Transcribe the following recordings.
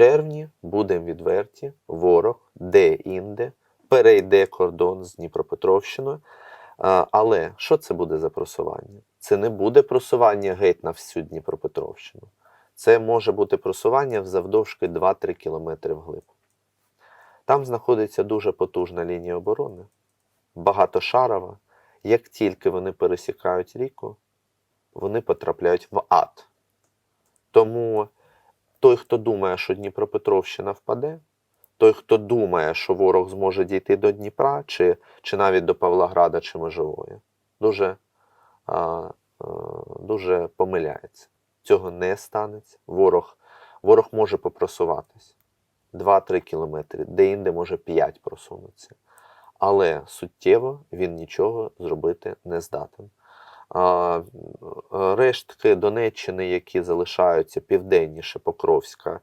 червні, будемо відверті, ворог де-інде перейде кордон з Дніпропетровщиною. Але що це буде за просування? Це не буде просування геть на всю Дніпропетровщину. Це може бути просування завдовжки 2-3 кілометри вглиб. Там знаходиться дуже потужна лінія оборони, багатошарова. Як тільки вони пересікають ріку, вони потрапляють в ад. Тому той, хто думає, що Дніпропетровщина впаде, той, хто думає, що ворог зможе дійти до Дніпра, чи, чи навіть до Павлограда чи Межової, дуже, а, а, дуже помиляється. Цього не станеться. Ворог, ворог може попросуватись 2-3 кілометри, де-інде може 5 просунутися. Але суттєво він нічого зробити не здатен. Рештки Донеччини, які залишаються південніше Покровська,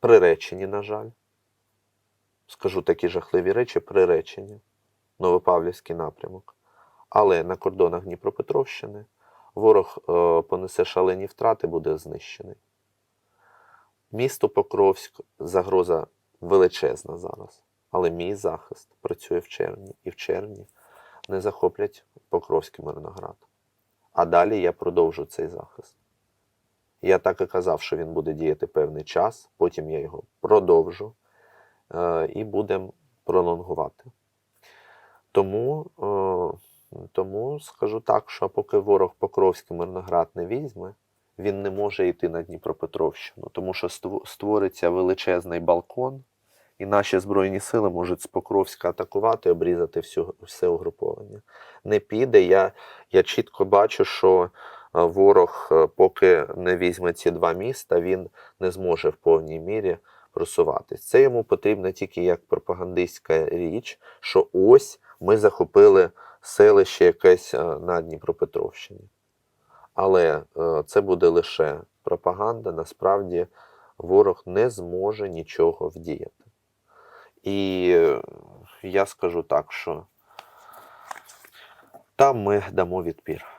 приречені, на жаль. Скажу такі жахливі речі, приречені. Новопавлівський напрямок. Але на кордонах Дніпропетровщини ворог е, понесе шалені втрати, буде знищений. Місто Покровськ загроза величезна зараз. Але мій захист працює в червні, і в червні не захоплять Покровський Мирноград. А далі я продовжу цей захист. Я так і казав, що він буде діяти певний час, потім я його продовжу е, і будемо пролонгувати. Тому, е, тому скажу так, що поки ворог Покровський Мирноград не візьме, він не може йти на Дніпропетровщину, тому що ство- створиться величезний балкон, і наші Збройні сили можуть з Покровська атакувати, обрізати всю, все угруповання. Не піде. Я, я чітко бачу, що е, ворог, е, поки не візьме ці два міста, він не зможе в повній мірі просуватись. Це йому потрібно тільки як пропагандистська річ, що ось ми захопили селище якесь е, на Дніпропетровщині. Але це буде лише пропаганда. Насправді ворог не зможе нічого вдіяти. І е, я скажу так, що там ми дамо відпір.